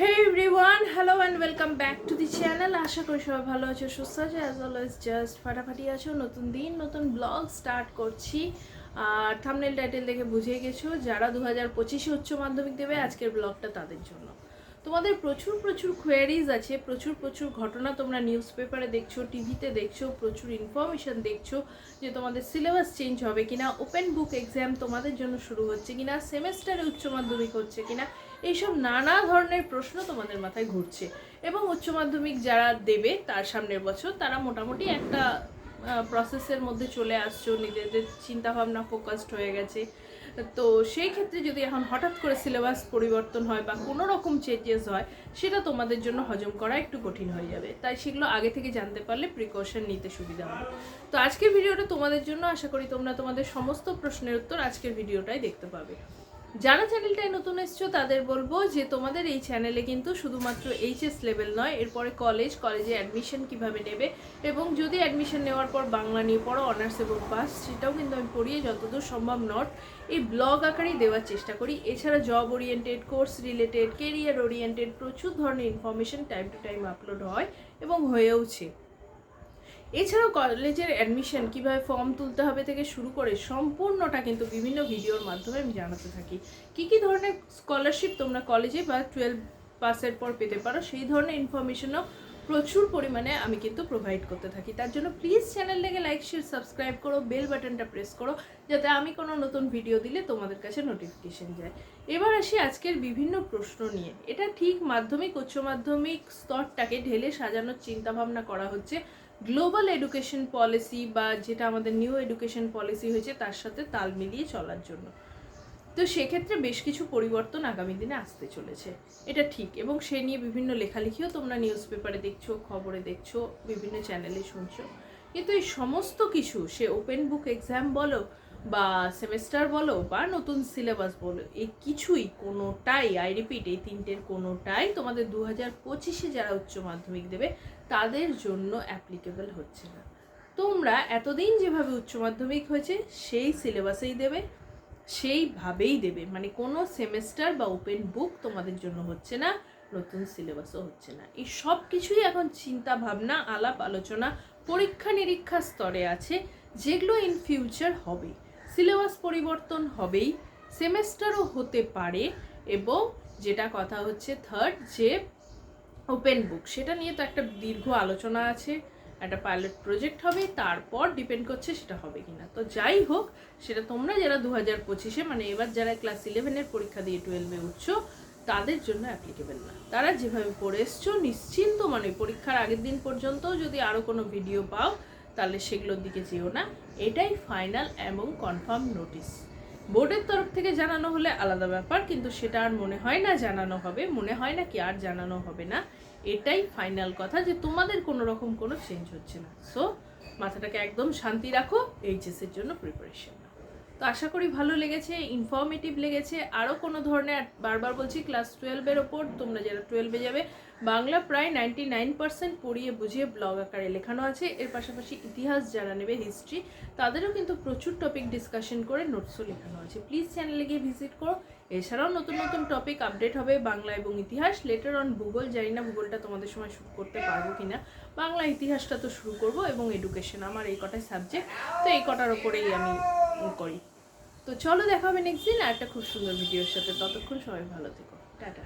Hey everyone hello and welcome back to the channel আশা করি সবাই ভালো আছো, সুস্থ আছো অ্যাজ অলওয়েজ জাস্ট ফাটাফাটি আছো, নতুন দিন, নতুন ব্লগ স্টার্ট করছি। আর থামনেল টাইটেল দেখে বুঝে গেছো, যারা দু হাজার পঁচিশে উচ্চ মাধ্যমিক দেবে, আজকের ব্লগটা তাদের জন্য। তোমাদের প্রচুর প্রচুর কোয়ারিজ আছে, প্রচুর প্রচুর ঘটনা তোমরা নিউজ পেপারে দেখছ টিভিতে দেখছ, প্রচুর ইনফরমেশন দেখছ যে তোমাদের সিলেবাস চেঞ্জ হবে কিনা ওপেন বুক এক্সাম তোমাদের জন্য শুরু হচ্ছে কিনা সেমেস্টারে উচ্চ মাধ্যমিক হচ্ছে কিনা এইসব নানা ধরনের প্রশ্ন তোমাদের মাথায় ঘুরছে। এবং উচ্চ মাধ্যমিক যারা দেবে তার সামনের বছর, তারা মোটামুটি একটা প্রসেসের মধ্যে চলে আসছো, নিজেদের চিন্তাভাবনা ফোকাসড হয়ে গেছে। তো সেই ক্ষেত্রে যদি এখন হঠাৎ করে সিলেবাস পরিবর্তন হয় বা কোনো রকম চেঞ্জেস হয়, সেটা তোমাদের জন্য হজম করা একটু কঠিন হয়ে যাবে। তাই সেগুলো আগে থেকে জানতে পারলে প্রিকশন নিতে সুবিধা হবে। তো আজকের ভিডিওটা তোমাদের জন্য, আশা করি তোমরা তোমাদের সমস্ত প্রশ্নের উত্তর আজকের ভিডিওটাই দেখতে পাবে। যারা চ্যানেলটায় নতুন এসছো, তাদের বলব যে তোমাদের এই চ্যানেলে কিন্তু শুধুমাত্র এইচএস লেভেল নয়, এরপরে কলেজ কলেজে অ্যাডমিশন কীভাবে নেবে এবং যদি অ্যাডমিশন নেওয়ার পর বাংলা নিয়ে পড়ো অনার্স এবং পাস সেটাও কিন্তু আমি পড়িয়ে যতদূর সম্ভব নট এই ব্লগ আকারেই দেওয়ার চেষ্টা করি। এছাড়া job oriented course related career oriented প্রচুর ধরনের information time to time upload হয় এবং হয়েওছে। এছাড়াও কলেজের অ্যাডমিশন কীভাবে ফর্ম তুলতে হবে থেকে শুরু করে সম্পূর্ণটা কিন্তু বিভিন্ন ভিডিওর মাধ্যমে আমি জানাতে থাকি। কি কি ধরনের স্কলারশিপ তোমরা কলেজে বা টুয়েলভ পাসের পর পেতে পারো, সেই ধরনের ইনফরমেশনও প্রচুর পরিমাণে আমি কিন্তু প্রোভাইড করতে থাকি। তার জন্য প্লিজ চ্যানেল লেগে লাইক শেয়ার সাবস্ক্রাইব করো বেল বাটনটা প্রেস করো, যাতে আমি কোনো নতুন ভিডিও দিলে তোমাদের কাছে নোটিফিকেশন যায়। এবার আসি আজকের বিভিন্ন প্রশ্ন নিয়ে। এটা ঠিক মাধ্যমিক, উচ্চ মাধ্যমিক স্তরটাকে ঢেলে সাজানোর চিন্তাভাবনা করা হচ্ছে। গ্লোবাল এডুকেশন পলিসি বা যেটা আমাদের নিউ এডুকেশন পলিসি হয়েছে, তার সাথে তাল মিলিয়ে চলার জন্য। তো সেক্ষেত্রে বেশ কিছু পরিবর্তন আগামী দিনে আসতে চলেছে। এটা ঠিক এবং সে নিয়ে বিভিন্ন লেখালেখিও তোমরা নিউজ পেপারে দেখছ, খবরে দেখছ, বিভিন্ন চ্যানেলে শুনছো। কিন্তু এই সমস্ত কিছু, সে ওপেন বুক এক্সাম বলো বা সেমেস্টার বলো বা নতুন সিলেবাস বলো এই কিছুই কোনোটাই আই রিপিট এই তিনটের কোনোটাই তোমাদের দু হাজার পঁচিশে যারা উচ্চ মাধ্যমিক দেবে, তাদের জন্য অ্যাপ্লিকেবল হচ্ছে না। তোমরা এতদিন যেভাবে উচ্চ মাধ্যমিক হয়েছে, সেই সিলেবাসেই দেবে, সেইভাবেই দেবে। মানে কোনো সেমেস্টার বা ওপেন বুক তোমাদের জন্য হচ্ছে না, নতুন সিলেবাসও হচ্ছে না। এই সব কিছুই এখন চিন্তা ভাবনা, আলাপ, আলোচনা পরীক্ষা নিরীক্ষা স্তরে আছে, যেগুলো ইন ফিউচার হবে। সিলেবাস পরিবর্তন হবেই, সেমেস্টারও হতে পারে এবং যেটা কথা হচ্ছে থার্ড যে ওপেন বুক সেটা নিয়ে তো একটা দীর্ঘ আলোচনা আছে, একটা পাইলট প্রজেক্ট হবে, তারপর ডিপেন্ড করছে সেটা হবে কিনা। তো যাই হোক, সেটা তোমরা যারা দু হাজার পঁচিশে মানে এবার যারা ক্লাস ইলেভেনের পরীক্ষা দিয়ে টুয়েলভে উঠছো, তাদের জন্য অ্যাপ্লিকেবল না। তারা যেভাবে পড়ে এসছো, নিশ্চিন্ত মানে পরীক্ষার আগের দিন পর্যন্ত যদি আরও কোনো ভিডিও পাও তাহলে সেগুলোর দিকে যেও না। এটাই ফাইনাল এবং কনফার্ম নোটিশ বোর্ডের তরফ থেকে জানানো হলে আলাদা ব্যাপার, কিন্তু সেটা আর মনে হয় না জানানো হবে। মনে হয় না কি আর জানানো হবে না। এটাই ফাইনাল কথা যে তোমাদের কোনো রকম কোনো চেঞ্জ হচ্ছে না। সো মাথাটাকে একদম শান্তি রাখো এইচএসের জন্য প্রিপারেশন তো আশা করি ভালো লেগেছে ইনফর্মেটিভ লেগেছে। আরও কোনো ধরনের, বারবার বলছি ক্লাস টুয়েলভের ওপর তোমরা যারা টুয়েলভে যাবে বাংলা প্রায় নাইনটি নাইন পার্সেন্ট পড়িয়ে বুঝিয়ে ব্লগ আকারে লেখানো আছে। এর পাশাপাশি ইতিহাস যারা নেবে হিস্ট্রি তাদেরও কিন্তু প্রচুর টপিক ডিসকাশন করে নোটসও লেখানো আছে। প্লিজ চ্যানেলে গিয়ে ভিজিট করো। এছাড়াও নতুন নতুন টপিক আপডেট হবে বাংলা এবং ইতিহাস। লেটার অন ভূগোল, জানি না ভূগোলটা তোমাদের সময় শুরু করতে পারব কিনা। বাংলা ইতিহাসটা তো শুরু করব এবং এডুকেশন আমার এই কটাই সাবজেক্ট তো এই কটার ওপরেই আমি করি। তো চলো দেখা হবে নেক্সট দিন। আর একটা খুব সুন্দর ভিডিওর সাথে। ততক্ষণ সবাই ভালো থেকো। টাটা।